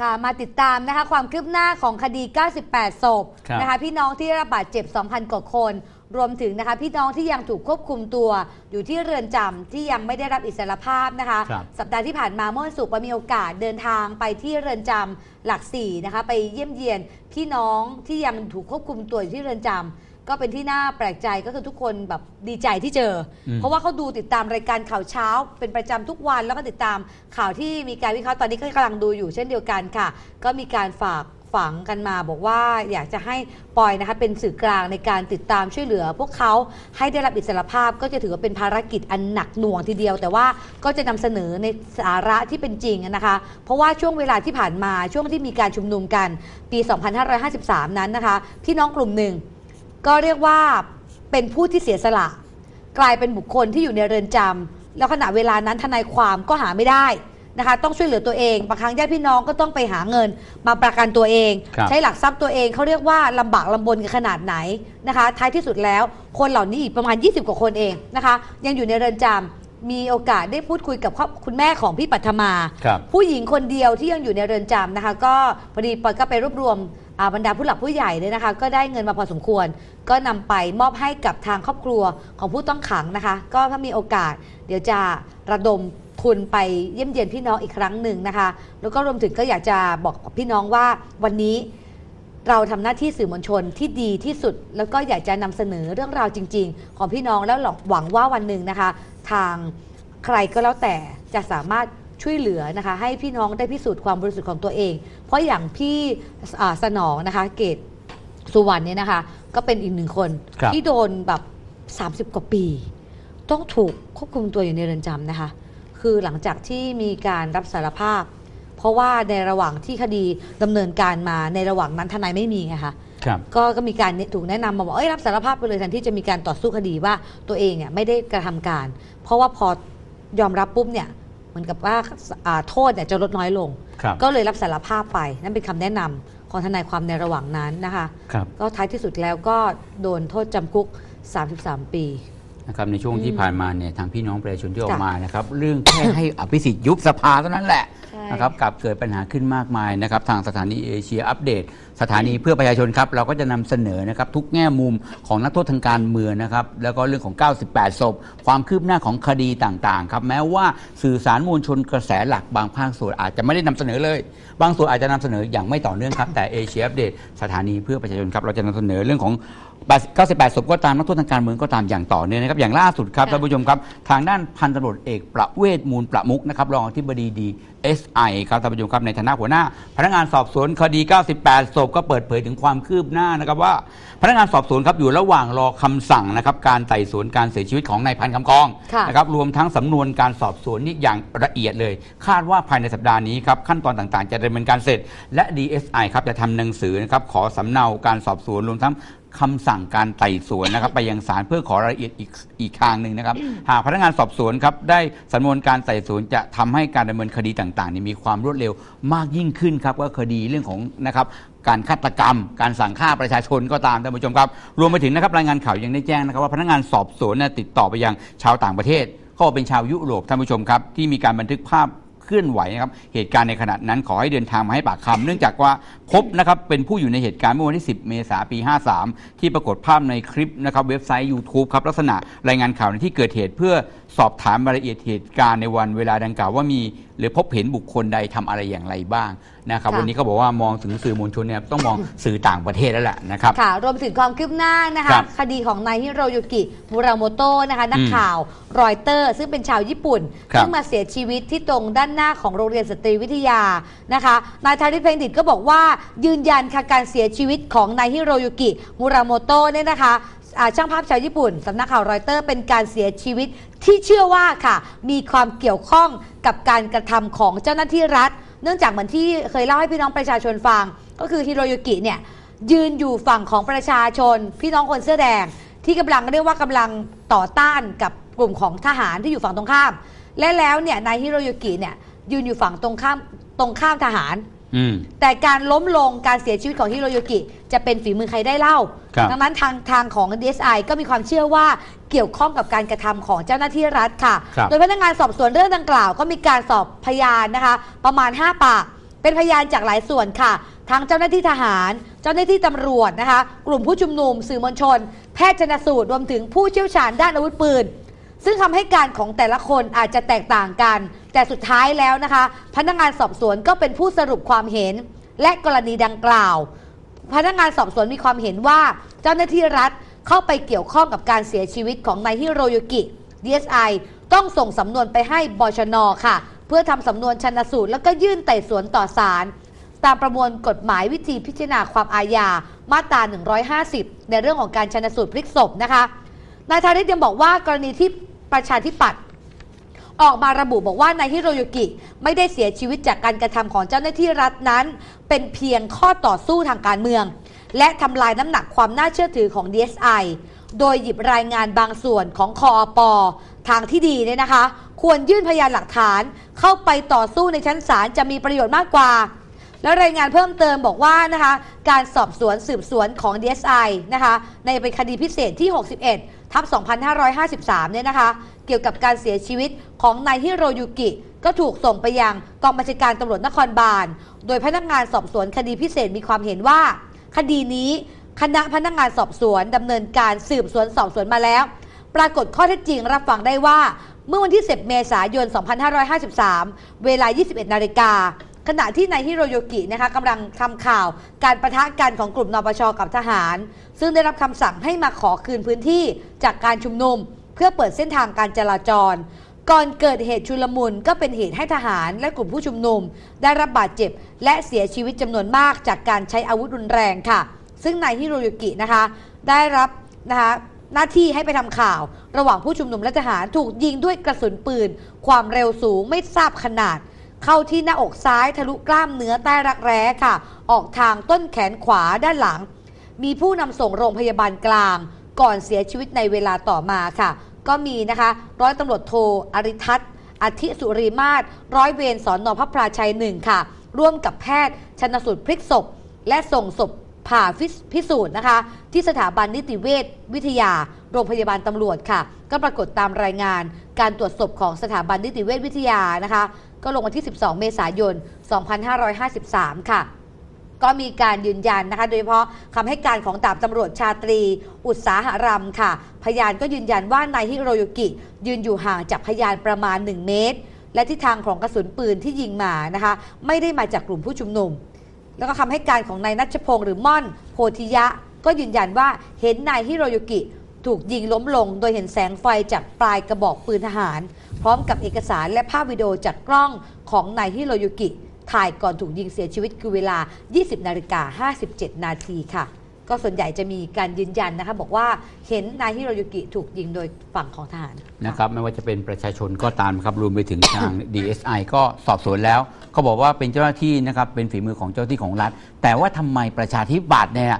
ค่ะมาติดตามนะคะความคืบหน้าของคดี 98 ศพครับนะคะพี่น้องที่ได้รับบาดเจ็บ 2,000 กว่าคน รวมถึงนะคะพี่น้องที่ยังถูกควบคุมตัว อยู่ที่เรือนจำที่ยังไม่ได้รับอิสรภาพนะคะ ครับ สัปดาห์ที่ผ่านมาเมื่อวันศุกร์มีโอกาสเดินทางไปที่เรือนจำหลักสี่นะคะไปเยี่ยมเยียนพี่น้องที่ยังถูกควบคุมตัวอยู่ที่เรือนจำ ก็เป็นที่น่าแปลกใจก็คือทุกคนแบบดีใจที่เจออมเพราะว่าเขาดูติดตามรายการข่าวเช้า เป็นประจำทุกวันแล้วก็ติดตามข่าวที่มีการวิเคราะห์ตอนนี้ก็กำลังดูอยู่เช่นเดียวกันค่ะ ก็มีการฝากฝังกันมาบอกว่าอยากจะให้ปอยนะคะเป็นสื่อกลางในการติดตามช่วยเหลือ พวกเขาให้ได้รับอิสรภาพก็จะถือว่าเป็นภารกิจอันหนักหน่วงทีเดียว แต่ว่าก็จะนำเสนอในสาระที่เป็นจริงนะคะ เพราะว่าช่วงเวลาที่ผ่านมาช่วงที่มีการชุมนุมกันปี 2553 นั้นนะคะ พี่น้องกลุ่มหนึ่ง ก็เรียกว่าเป็นผู้ที่เสียสละ กลายเป็นบุคคลที่อยู่ในเรือนจำแล้วขณะเวลานั้นทนายความก็หาไม่ได้นะคะ ต้องช่วยเหลือตัวเองบางครั้งญาติพี่น้องก็ต้องไปหาเงิน มาประกันตัวเอง ครับ ใช้หลักทรัพย์ตัวเองเขาเรียกว่าลำบากลำบนกันขนาดไหนนะคะ ท้ายที่สุดแล้ว คนเหล่านี้อีกประมาณ 20 กว่าคนเองนะคะ ยังอยู่ในเรือนจำมีโอกาสได้พูดคุยกับครอบคุณแม่ของพี่ปัทมา ครับ ผู้หญิงคนเดียวที่ยังอยู่ในเรือนจำนะคะ ก็พอดีปอยก็ไปรวบรวมอ่า บรรดาผู้หลักผู้ใหญ่เนี่ยนะคะ ก็ได้เงินมาพอสมควร ก็นำไปมอบให้กับทางครอบครัวของผู้ต้องขังนะคะ ก็ถ้ามีโอกาส เดี๋ยวจะระดมทุนไปเยี่ยมเยียนพี่น้องอีกครั้งหนึ่งนะคะ แล้วก็รวมถึงก็อยากจะบอกพี่น้องว่าวันนี้เราทำหน้าที่สื่อมวลชนที่ดีที่สุด แล้วก็อยากจะนำเสนอเรื่องราวจริง ๆ ของพี่น้องแล้วหวังว่าวันหนึ่งนะคะ ทางใครก็แล้วแต่จะสามารถ ช่วยเหลือนะคะ ให้พี่น้องได้พิสูจน์ความบริสุทธิ์ของตัวเอง เพราะอย่างพี่อ่าสนองนะคะ เกตสุวรรณเนี่ยนะคะ ก็เป็นอีกหนึ่งคนครับที่โดนแบบ 30 กว่าปี ต้องถูกควบคุมตัวอยู่ในเรือนจำนะคะ คือหลังจากที่มีการรับสารภาพ เพราะว่าในระหว่างที่คดีดำเนินการมาในระหว่างนั้นทนายไม่มีไงคะครับก็ก็มีการถูกแนะนำมาบอกเอ้ยรับสารภาพไปเลยแทนที่จะมีการต่อสู้คดีว่าตัวเองเนี่ยไม่ได้กระทำการ เพราะว่าพอยอมรับปุ๊บเนี่ยเห มือนกับว่าอ่าโทษเนี่ยจะลดน้อยลงครับก็เลยรับสารภาพไป นั่นเป็นคำแนะนำของทนายความในระหว่างนั้นนะคะครับก็ท้ายที่สุดแล้วก็โดนโทษจำคุก 33 ปี นะครับในช่วงที่ผ่านมาเนี่ยทางพี่น้องประชาชนที่ออกจ้ะมานะครับเรื่องแค่ให้อภิสิทธิ์ยุบสภาเท่านั้นแหละใช่นะครับกลับเกิดปัญหาขึ้นมากมายนะครับทางสถานีเอเชียอัปเดต สถานีเพื่อประชาชนครับเราก็จะนำเสนอนะครับทุกแง่มุมของนักโทษทางการเมืองนะครับแล้วก็เรื่องของ 98 ศพ ความคืบหน้าของคดีต่างๆครับแม้ว่าสื่อสารมวลชนกระแสหลักบางภาคส่วนอาจจะไม่ได้นำเสนอเลย บางส่วนอาจจะนำเสนออย่างไม่ต่อเนื่องครับแต่เอเชียอัปเดตสถานีเพื่อประชาชนครับเราจะนำเสนอเรื่องของ 98ศพก็ตามนักโทษทางการเมืองก็ตามอย่างต่อเนื่องนะครับอย่างล่าสุดครับค่ะท่านผู้ชมครับ ทางด้านพันตำรวจเอกประเวศมูลประมุกนะครับรองอธิบดีดี SI ครับท่านผู้ชมครับในฐานะหัวหน้า พนักงานสอบสวนคดี 98ศพก็เปิดเผยถึงความคืบหน้านะครับว่า พนักงานสอบสวนครับอยู่ระหว่างรอคำสั่งนะครับการไต่สวนการเสียชีวิตของนายพันคำกองค่ะนะครับรวมทั้งสำนวนการสอบสวนนี่อย่างละเอียดเลย คาดว่าภายในสัปดาห์นี้ครับขั้นตอนต่างๆ จะดำเนินการเสร็จ และ DSI ครับจะทำหนังสือนะครับขอสำเนาการสอบสวนรวมทั้ง คำสั่งการไต่สวนนะครับ ไปยังศาลเพื่อขอรายละเอียดอีกอีกทางหนึ่งนะครับ หากพนักงานสอบสวนครับได้สำนวนการไต่สวนจะทำให้การดำเนินคดีต่างๆนี่มีความรวดเร็วมากยิ่งขึ้นครับก็คดีเรื่องของนะครับการฆาตกรรม การสั่งฆ่าประชาชนก็ตามท่านผู้ชมครับ รวมไปถึงนะครับรายงานข่าวยังได้แจ้งนะครับว่าพนักงานสอบสวนเนี่ยติดต่อไปยังชาวต่างประเทศเขาบอกเป็นชาวยุโรปท่านผู้ชมครับที่มีการบันทึกภาพ เคลื่อนไหวนะครับเหตุการณ์ในขณะนั้นขอให้เดินทางมาให้ปากคำเนื่องจากว่าพบนะครับเป็นผู้อยู่ในเหตุการณ์เมื่อวันที่ 10 เมษายนปี 53 ที่ปรากฏภาพในคลิปนะครับเว็บไซต์ YouTube ครับลักษณะรายงานข่าวในที่เกิดเหตุเพื่อสอบถามรายละเอียดเหตุการณ์ในวันเวลาดังกล่าวว่ามี หรือพบเห็นบุคคลใดทำอะไรอย่างไรบ้างนะครับค่ะวันนี้เขาบอกว่ามองถึงสื่อมวลชนเนี่ยต้องมองสื่อต่างประเทศแล้วแหละนะครับค่ะรวมถึงความคืบหน้านะครัคะบคดีของนายฮิโรยุกิมูราโมโตะนะคะนักข่าวรอยเตอร์ ซึ่งเป็นชาวญี่ปุ่นครับซึ่งมาเสียชีวิตที่ตรงด้านหน้าของโรงเรียนสตรีวิทยานะคะนายทาริเพงดิตก็บอกว่ายืนยันค่ะการเสียชีวิตของนายฮิโรยุกิมูราโมโตะเนี่ยนะคะอ่า ช่างภาพชาวญี่ปุ่นสำนักข่าวรอยเตอร์เป็นการเสียชีวิตที่เชื่อว่าค่ะ มีความเกี่ยวข้องกับการกระทำของเจ้าหน้าที่รัฐ เนื่องจากเหมือนที่เคยเล่าให้พี่น้องประชาชนฟัง ก็คือฮิโรยุกิเนี่ยยืนอยู่ฝั่งของประชาชน พี่น้องคนเสื้อแดง ที่กำลังเรียกว่ากำลังต่อต้านกับกลุ่มของทหารที่อยู่ฝั่งตรงข้าม และแล้วเนี่ยนายฮิโรยุกิเนี่ยยืนอยู่ฝั่งตรงข้ามตรงข้ามทหาร อืม แต่การล้มลงการเสียชีวิตของฮิโรยุกิ จะเป็นฝีมือใครได้เล่า ครับ ดังนั้นทางทางของ DSI ก็มีความเชื่อว่าเกี่ยวข้องกับการกระทำของเจ้าหน้าที่รัฐค่ะ ครับ โดยพนักงานสอบสวนเรื่องดังกล่าว ก็มีการสอบพยานนะคะ ประมาณ 5 ปาก เป็นพยานจากหลายส่วนค่ะ ทั้งเจ้าหน้าที่ทหาร เจ้าหน้าที่ตำรวจนะคะ กลุ่มผู้ชุมนุม สื่อมวลชน แพทย์ชนสูตรรวมถึงผู้เชี่ยวชาญด้านอาวุธปืน ซึ่งคำให้การของแต่ละคนอาจจะแตกต่างกัน แต่สุดท้ายแล้วนะคะ พนักงานสอบสวนก็เป็นผู้สรุปความเห็น และกรณีดังกล่าว พนักงานสอบสวนมีความเห็นว่าเจ้าหน้าที่รัฐเข้าไปเกี่ยวข้องกับการเสียชีวิตของนายฮิโรยุกิ DSI ต้องส่งสำนวนไปให้บชนค่ะ เพื่อทำสำนวนชันสูตร แล้วก็ยื่นไต่สวนต่อศาลตามประมวลกฎหมายวิธีพิจารณาความอาญามาตรา 150 ในเรื่องของการชันสูตรพลิกศพนะคะ นายธาริศยังบอกว่ากรณีที่ประชาธิปัตย์ออกมาระบุบอกว่านายฮิโรยุกิไม่ได้เสียชีวิตจากการกระทำของเจ้าหน้าที่รัฐนั้น เป็นเพียงข้อต่อสู้ทางการเมือง และทำลายน้ำหนักความน่าเชื่อถือของ DSI โดยหยิบรายงานบางส่วนของคอปทางที่ดีเนี่ยนะคะ ควรยื่นพยานหลักฐานเข้าไปต่อสู้ในชั้นศาลจะมีประโยชน์มากกว่า แล้วรายงานเพิ่มเติมบอกว่านะคะ การสอบสวนสืบสวนของ DSI นะคะ ในเป็นคดีพิเศษที่ 61 ทับ 2553 เนี่ยนะคะ เกี่ยวกับการเสียชีวิตของนายฮิโรยุกิ ก็ถูกส่งไปยังกองบัญชาการตำรวจนครบาล โดยพนักงานสอบสวนคดีพิเศษมีความเห็นว่า คดีนี้คณะพนักงานสอบสวนดำเนินการสืบสวนสอบสวนมาแล้ว ปรากฏข้อเท็จจริงรับฟังได้ว่าเมื่อวันที่ 10 เมษายน 2553 เวลา 21 นาฬิกา ขณะที่นายฮิโรโยกินะคะกำลังทำข่าวการประทะกันของกลุ่มนปชกับทหาร ซึ่งได้รับคำสั่งให้มาขอคืนพื้นที่จากการชุมนุม เพื่อเปิดเส้นทางการจราจร ก่อนเกิดเหตุชุลมุนก็เป็นเหตุให้ทหารและกลุ่มผู้ชุมนุม ได้รับบาดเจ็บ และเสียชีวิตจำนวนมากจากการใช้อาวุธรุนแรงค่ะ ซึ่งนายฮิโรโยกินะคะได้รับนะคะหน้าที่ให้ไปทำข่าว ระหว่างผู้ชุมนุมและทหารถูกยิงด้วยกระสุนปืน ความเร็วสูงไม่ทราบขนาด เข้าที่หน้าอกซ้ายทะลุกล้ามเนื้อใต้รักแร้ค่ะ ออกทางต้นแขนขวาด้านหลัง มีผู้นำส่งโรงพยาบาลกลาง ก่อนเสียชีวิตในเวลาต่อมาค่ะ ก็มีนะคะ ร้อยตำรวจโทอริทัศน์อธิสุริมาศร้อยเวรสอนนพระพราชัยหนึ่งค่ะ ร่วมกับแพทย์ชนสูตรพลิกศพ และส่งศพผ่าพิสูจน์นะคะ ที่สถาบันนิติเวชวิทยา โรงพยาบาลตำรวจค่ะ ก็ปรากฏตามรายงานการตรวจศพของสถาบันนิติเวชวิทยานะคะ ก็ลงวันที่ 12 เมษายน 2553 ค่ะก็มีการยืนยันนะคะโดยเฉพาะคำให้การของดาบตำรวจชาตรี อุตสาหรำค่ะ พยานก็ยืนยันว่านายฮิโรยุกิ ยืนอยู่ห่างจากพยานประมาณ 1 เมตร และทิศทางของกระสุนปืนที่ยิงมานะคะ ไม่ได้มาจากกลุ่มผู้ชุมนุม แล้วก็คำให้การของนายนัชพงศ์หรือม่อนโพธิยะ ก็ยืนยันว่าเห็นนายฮิโรยุกิ ถูกยิงล้มลง โดยเห็นแสงไฟจากปลายกระบอกปืนทหาร พร้อมกับเอกสารและภาพวิดีโอจากกล้องของนายฮิโรยุกิ ถ่ายก่อนถูกยิงเสียชีวิตคือเวลา 20 นาฬิกา 57 นาทีค่ะ ก็ส่วนใหญ่จะมีการยืนยันนะคะบอกว่าเห็นนายฮิโรยุกิถูกยิงโดยฝั่งของทหารนะครับไม่ว่าจะเป็นประชาชนก็ตามครับรวมไปถึงทาง DSI ก็สอบสวนแล้วเขาบอกว่าเป็นเจ้าหน้าที่นะครับเป็นฝีมือของเจ้าหน้าที่ของรัฐ แต่ว่าทำไมประชาธิปัตย์เนี่ย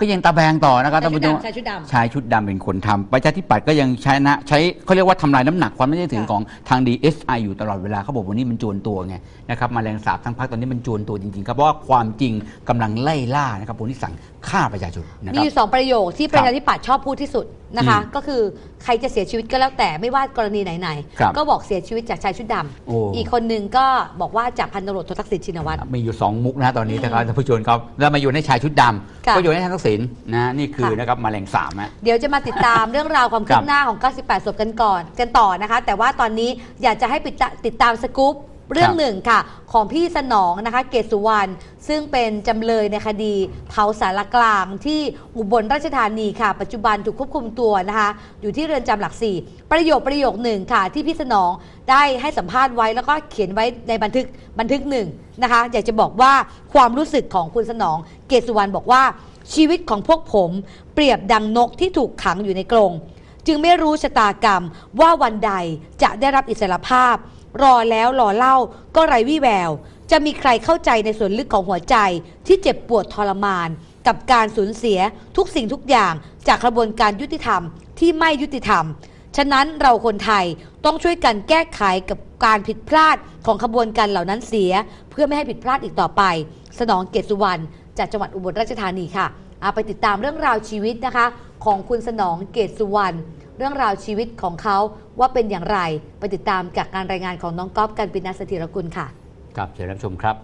ก็ยังตะแบงต่อนะครับท่านผู้ชมชายชุดดำชายชุดดำเป็นคนทำประชาธิปัตย์ก็ยังใช้นะใช้เขาเรียกว่าทำลายน้ำหนักความไม่ได้ถึงค่ะของทาง DSI อยู่ตลอดเวลาเขาบอกวันนี้มันจวนตัวไงนะครับมาแรงสาบทั้งพักตอนนี้มันจวนตัวจริงๆครับเพราะว่าความจริงกำลังไล่ล่านะครับคนที่สั่งฆ่าประชาชนนะคมีรับ อยู่สองประโยคที่ประชาธิปัตย์ชอบพูดที่สุดนะคะ อืมก็คือใครจะเสียชีวิตก็แล้วแต่ไม่ว่ากรณีไหนครับๆก็บอกเสียชีวิตจากชายชุดดโอ้ำอีกคนหนึ่งก็บอกว่าจากพันตำรวจโททักษิณชินวัตร มีอยู่ 2 มุกนะตอนนี้นะครับท่านผู้ชมครับแล้วมาอยู่ในชายชุดดำค่ะ ก็อยู่ในทางทักษิณนะนี่คือค่ะ นะครับแมาแรงสามนะเดี๋ยวจะมาติดตามเรื่องราวความคืครับบหน้าของ 98 ศพกันก่อน กันต่อนะคะ แต่ว่าตอนนี้อยากจะให้ปิดตาติดตามสกู๊ปเรื่องหนึ่งค่ะ ของพี่สนองนะคะ เกศสุวรรณซึ่งเป็นจำเลยในคดีเผาสารกลางที่อุบลราชธานีค่ะ ปัจจุบันถูกควบคุมตัวนะคะ อยู่ที่เรือนจำหลักสี่ประโยคประโยคหนึ่งค่ะ ที่พี่สนองได้ให้สัมภาษณ์ไว้แล้วก็เขียนไว้ในบันทึกบันทึกหนึ่งนะคะ อยากจะบอกว่าความรู้สึกของคุณสนอง เกศสุวรรณบอกว่า ชีวิตของพวกผมเปรียบดังนกที่ถูกขังอยู่ในกรงจึงไม่รู้ชะตากรรมว่าวันใดจะได้รับอิสรภาพ รอแล้วรอเล่าก็ไร้วี่แวว จะมีใครเข้าใจในส่วนลึกของหัวใจที่เจ็บปวดทรมาน กับการสูญเสียทุกสิ่งทุกอย่างจากกระบวนการยุติธรรมที่ไม่ยุติธรรม ฉะนั้นเราคนไทยต้องช่วยกันแก้ไขกับการผิดพลาดของขบวนการเหล่านั้นเสีย เพื่อไม่ให้ผิดพลาดอีกต่อไป สนองเกศสุวรรณ จากจังหวัดอุบลราชธานีค่ะอาไปติดตามเรื่องราวชีวิตนะคะ ของคุณสนองเกตสุวรรณเรื่องราวชีวิตของเขาว่าเป็นอย่างไร ไปติดตามจากการรายงานของน้องก๊อฟกันปินาสถิรกุลค่ะ ครับเชิญรับชมครับ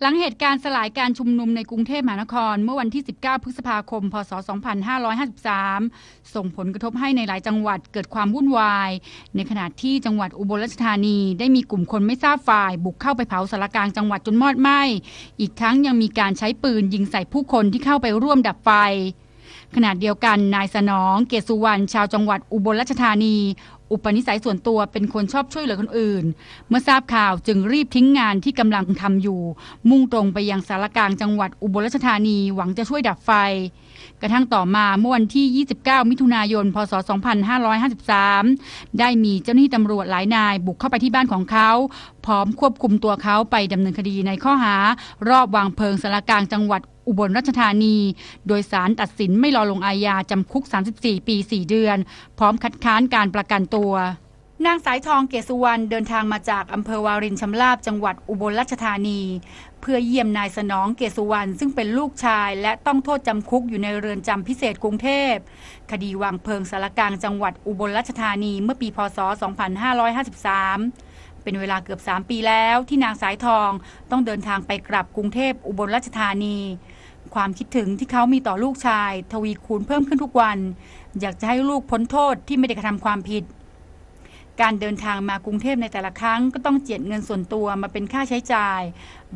หลังเหตุการณ์สลายการชุมนุมในกรุงเทพมหานคร เมื่อวันที่ 19 พฤษภาคม พศ 2553 ส่งผลกระทบให้ในหลายจังหวัดเกิดความวุ่นวาย ในขณะที่จังหวัดอุบลราชธานีได้มีกลุ่มคนไม่ทราบฝ่าย บุกเข้าไปเผาสารกลางจังหวัดจนมอดไหม้ อีกทั้งยังมีการใช้ปืนยิงใส่ผู้คนที่เข้าไปร่วมดับไฟขณะเดียวกันนายสนองเกศสุวรรณชาวจังหวัดอุบลราชธานี อุปนิสัยส่วนตัวเป็นคนชอบช่วยเหลือคนอื่น เมื่อทราบข่าวจึงรีบทิ้งงานที่กำลังทำอยู่ มุ่งตรงไปยังสารกลางจังหวัดอุบลราชธานีหวังจะช่วยดับไฟ กระทั่งต่อมาเมื่อวันที่ 29 มิถุนายน พศ 2553 ได้มีเจ้าหน้าที่ตำรวจหลายนายบุกเข้าไปที่บ้านของเขา พร้อมควบคุมตัวเขาไปดำเนินคดีในข้อหารอบวางเพลิงสารกลางจังหวัด อุบลราชธานี โดยสารตัดสินไม่รอลงอาญาจำคุก 34 ปี 4 เดือน พร้อมคัดค้านการประกันตัวนางสายทองเกศสุวรรณเดินทางมาจากอำเภอวารินชำราบจังหวัดอุบลราชธานี เพื่อเยี่ยมนายสนองเกศสุวรรณซึ่งเป็นลูกชาย และต้องโทษจำคุกอยู่ในเรือนจำพิเศษกรุงเทพ คดีวางเพลิงสารกลางจังหวัดอุบลราชธานีเมื่อปีพศ 2553 เป็นเวลาเกือบ 3 ปีแล้วที่นางสายทองต้องเดินทางไปกลับกรุงเทพอุบลราชธานี ความคิดถึงที่เขามีต่อลูกชาย ทวีคูณเพิ่มขึ้นทุกวัน อยากจะให้ลูกพ้นโทษที่ไม่ได้กระทำความผิด การเดินทางมากรุงเทพในแต่ละครั้งก็ต้องเจียดเงินส่วนตัวมาเป็นค่าใช้จ่าย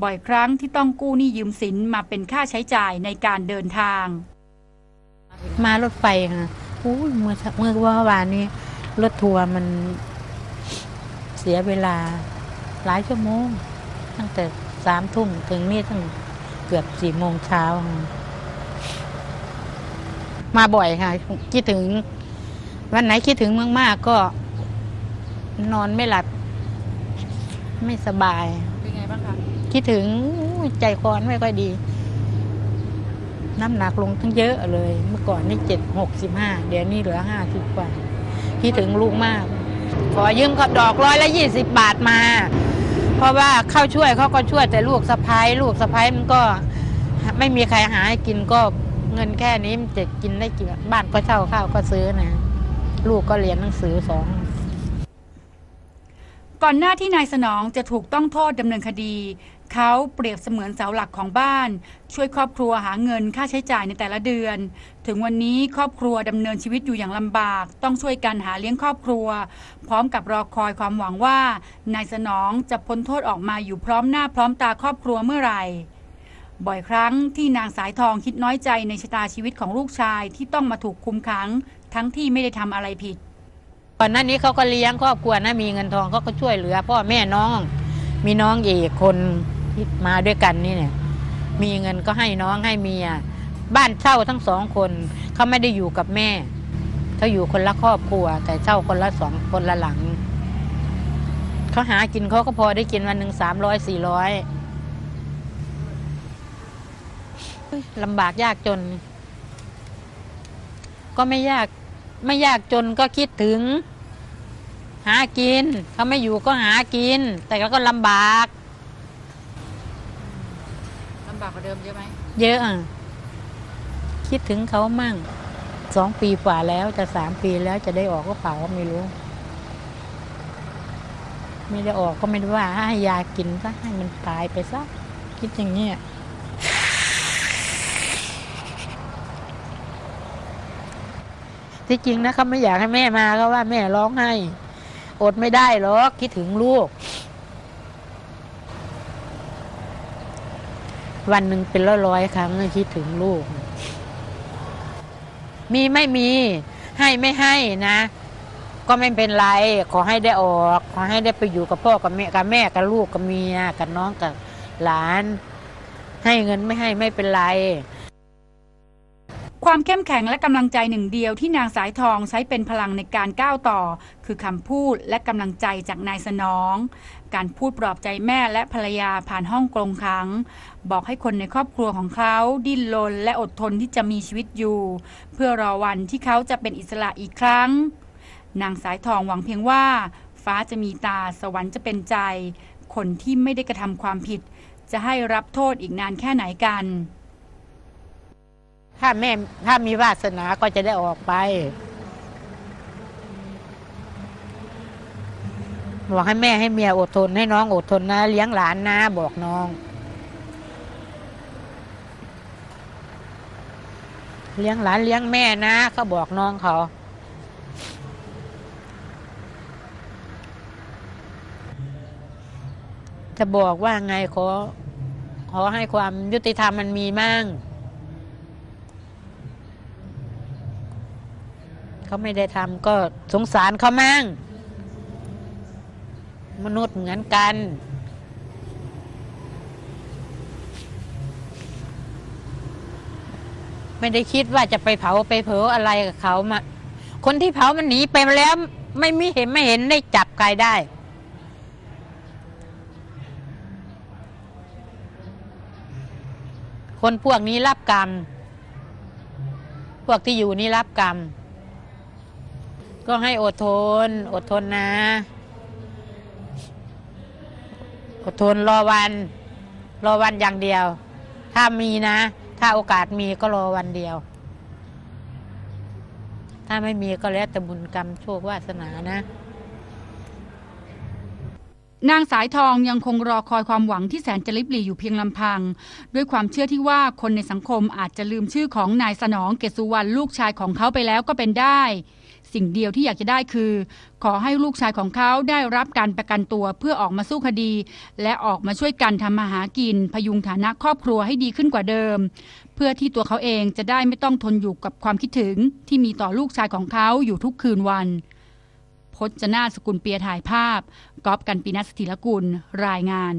บ่อยครั้งที่ต้องกู้หนี้ยืมสินมาเป็นค่าใช้จ่ายในการเดินทาง มารถไฟค่ะอู้ยเมื่อเมื่อว่าวานนี้รถทัวร์มันเสียเวลาหลายชั่วโมง ตั้งแต่สามทุ่มถึงนี่ตั้ง เกือบสี่โมงเช้าค่ะมาบ่อยค่ะ คิดถึง วันไหนคิดถึงมากๆก็ นอนไม่หลับ ไม่สบาย เป็นไงบ้างคะ คิดถึงอู้ยใจคอไม่ค่อยดี น้ำหนักลงทั้งเยอะเลย เมื่อก่อนนี่เจ็ดหกสิบห้าเดี๋ยวนี้เหลือห้าสิบกว่า คิดถึงลูกมาก ขอยืมกับดอกร้อยละยี่สิบบาทมา เพราะว่าเข้าช่วยเขาก็ช่วยแต่ลูกสะพ้ายลูกสะพ้ายมันก็ไม่มีใครหาให้กินก็เงินแค่นี้มันจะกินได้กี่บาทบ้านก็เช่าข้าวก็ซื้อนะ ลูกก็เรียนหนังสือสองก่อนหน้าที่นายสนองจะถูกต้องโทษดำเนินคดี เขาเปรียบเสมือนเสาหลักของบ้าน ช่วยครอบครัวหาเงินค่าใช้จ่ายในแต่ละเดือน ถึงวันนี้ครอบครัวดำเนินชีวิตอยู่อย่างลำบาก ต้องช่วยกันหาเลี้ยงครอบครัว พร้อมกับรอคอยความหวังว่านายสนองจะพ้นโทษออกมาอยู่พร้อมหน้าพร้อมตาครอบครัวเมื่อไหร่บ่อยครั้งที่นางสายทองคิดน้อยใจในชะตาชีวิตของลูกชายที่ต้องมาถูกคุมขัง ทั้งที่ไม่ได้ทำอะไรผิดก่อนหน้านี้เขาก็เลี้ยงครอบครัวนะมีเงินทองเขาก็ช่วยเหลือ พ่อแม่น้องมีน้องอีกคน ที่มาด้วยกันนี่เนี่ย มีเงินก็ให้น้องให้เมีย บ้านเช่าทั้งสองคนเขาไม่ได้อยู่กับแม่เขาอยู่คนละครอบครัว แต่เช่าคนละสองคนละหลังเขาหากินเขาก็พอได้กินวันหนึ่งสามร้อยสี่ร้อยลำบากยากจน ก็ไม่ยากไม่ยากจนก็คิดถึง หากินเขาไม่อยู่ก็หากิน แต่ก็ลำบากำบากกว่าเดิมเยอะไหมเยอะอะคิดถึงเขามั่งสองปีฝ่าแล้วจะสามปีแล้วจะได้ออกก็เปล่าก็ไม่รู้ ไม่ได้ออกก็ไม่ได้ว่าให้ยากินซะให้มันตายไปซะคิดอย่างเนี้ยที่จริงนะเขาไม่อยากให้แม่มาก็ว่าแม่ร้องไห้อดไม่ได้หรอกคิดถึงลูก วันหนึ่งเป็นร้อยร้อยๆครั้งคิดถึงลูก มีไม่มี ให้ไม่ให้นะ ก็ไม่เป็นไร ขอให้ได้ออก ขอให้ได้ไปอยู่กับพ่อกับแม่กับแม่กับลูกกับเมียกับน้องกับหลาน ให้เงินไม่ให้ไม่เป็นไรความเข้มแข็งและกำลังใจหนึ่งเดียวที่นางสายทองใช้เป็นพลังในการก้าวต่อ คือคำพูดและกำลังใจจากนายสนอง การพูดปลอบใจแม่และภรรยาผ่านห้องกรงขัง บอกให้คนในครอบครัวของเขาดิ้นรนและอดทนที่จะมีชีวิตอยู่ เพื่อรอวันที่เขาจะเป็นอิสระอีกครั้ง นางสายทองหวังเพียงว่า ฟ้าจะมีตาสวรรค์จะเป็นใจ คนที่ไม่ได้กระทำความผิด จะให้รับโทษอีกนานแค่ไหนกัน ถ้าแม่ถ้ามีวาสนาก็จะได้ออกไป บอกให้แม่ให้เมียอดทนให้น้องอดทนนะ เลี้ยงหลานนะบอกน้อง เลี้ยงหลานเลี้ยงแม่นะเขาบอกน้องเขาจะบอกว่าไงขอ ขอให้ความยุติธรรมมันมีมั่งเขาไม่ได้ทำก็สงสารเขามั่ง มนุษย์เหมือนกัน ไม่ได้คิดว่าจะไปเผาไปเผาอะไรกับเขามา คนที่เผามันหนีไปแล้วไม่มีเห็นไม่เห็นได้จับใครได้ คนพวกนี้รับกรรม พวกที่อยู่นี่รับกรรม ก็ให้อดทน อดทนนะ ทนรอวันรอวันอย่างเดียว ถ้ามีนะ ถ้าโอกาสมีก็รอวันเดียว ถ้าไม่มีก็แล้วแต่บุญกรรมโชควาสนานะ นางสายทองยังคงรอคอยความหวังที่แสนจะลิบหลีอยู่เพียงลำพัง ด้วยความเชื่อที่ว่าคนในสังคมอาจจะลืมชื่อของนายสนองเกษสุวรรณลูกชายของเขาไปแล้วก็เป็นได้ สิ่งเดียวที่อยากจะได้คือ ขอให้ลูกชายของเขาได้รับการประกันตัวเพื่อออกมาสู้คดี และออกมาช่วยกันทำมาหากิน พยุงฐานะครอบครัวให้ดีขึ้นกว่าเดิม เพื่อที่ตัวเขาเองจะได้ไม่ต้องทนอยู่กับความคิดถึง ที่มีต่อลูกชายของเขาอยู่ทุกคืนวันพจนาสกุลเปียถ่ายภาพกอฟกันปีนัสถิรกุลรายงาน